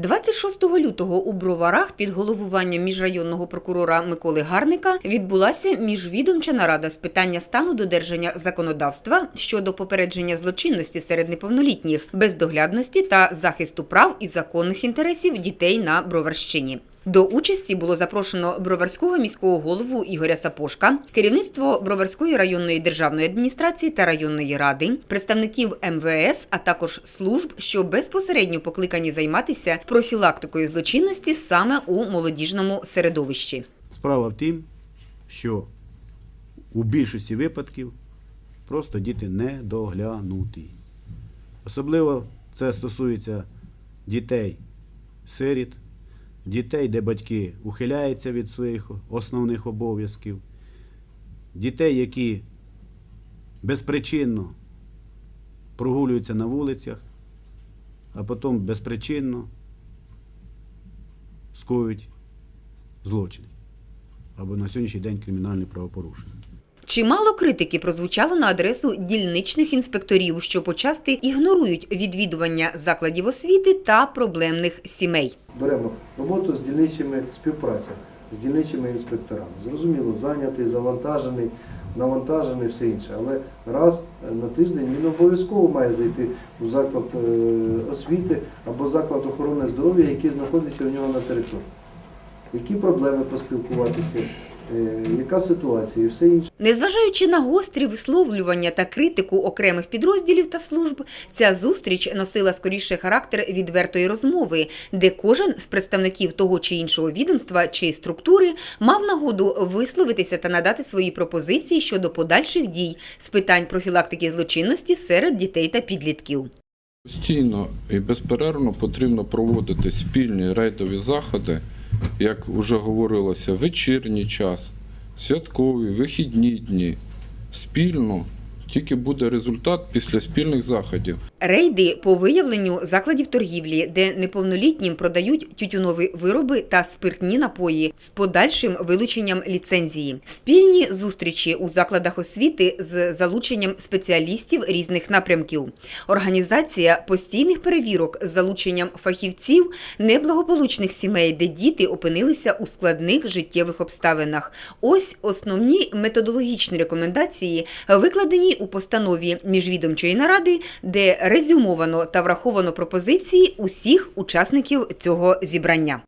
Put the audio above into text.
26 лютого у Броварах під головуванням міжрайонного прокурора Миколи Гарника відбулася міжвідомча нарада з питання стану додержання законодавства щодо попередження злочинності серед неповнолітніх, бездоглядності та захисту прав і законних інтересів дітей на Броварщині. До участі було запрошено броварського міського голову Ігоря Сапошка, керівництво Броварської районної державної адміністрації та районної ради, представників МВС, а також служб, що безпосередньо покликані займатися профілактикою злочинності саме у молодіжному середовищі. Справа в тім, що у більшості випадків просто діти не доглянуті. Особливо це стосується дітей сиріт, дітей, де батьки ухиляються від своїх основних обов'язків, дітей, які безпричинно прогулюються на вулицях, а потім безпричинно скоюють злочини або на сьогоднішній день кримінальне правопорушення. Чимало критики прозвучало на адресу дільничних інспекторів, що почасти ігнорують відвідування закладів освіти та проблемних сімей. беремо роботу з дільничими співпраця з дільничими інспекторами. Зрозуміло, зайнятий, завантажений, навантажений, все інше. Але раз на тиждень він обов'язково має зайти у заклад е, освіти або заклад охорони здоров'я, який знаходиться у нього на території. Які проблеми поспілкуватися, яка ситуація і все інше. Незважаючи на гострі висловлювання та критику окремих підрозділів та служб, ця зустріч носила скоріше характер відвертої розмови, де кожен з представників того чи іншого відомства чи структури мав нагоду висловитися та надати свої пропозиції щодо подальших дій з питань профілактики злочинності серед дітей та підлітків. Постійно і безперервно потрібно проводити спільні рейдові заходи, як вже говорилося, вечірній час, святкові, вихідні дні. Спільно тільки буде результат після спільних заходів. Рейди по виявленню закладів торгівлі, де неповнолітнім продають тютюнові вироби та спиртні напої з подальшим вилученням ліцензії. Спільні зустрічі у закладах освіти з залученням спеціалістів різних напрямків. Організація постійних перевірок з залученням фахівців неблагополучних сімей, де діти опинилися у складних життєвих обставинах. Ось основні методологічні рекомендації, викладені у постанові міжвідомчої наради, де резюмовано та враховано пропозиції усіх учасників цього зібрання.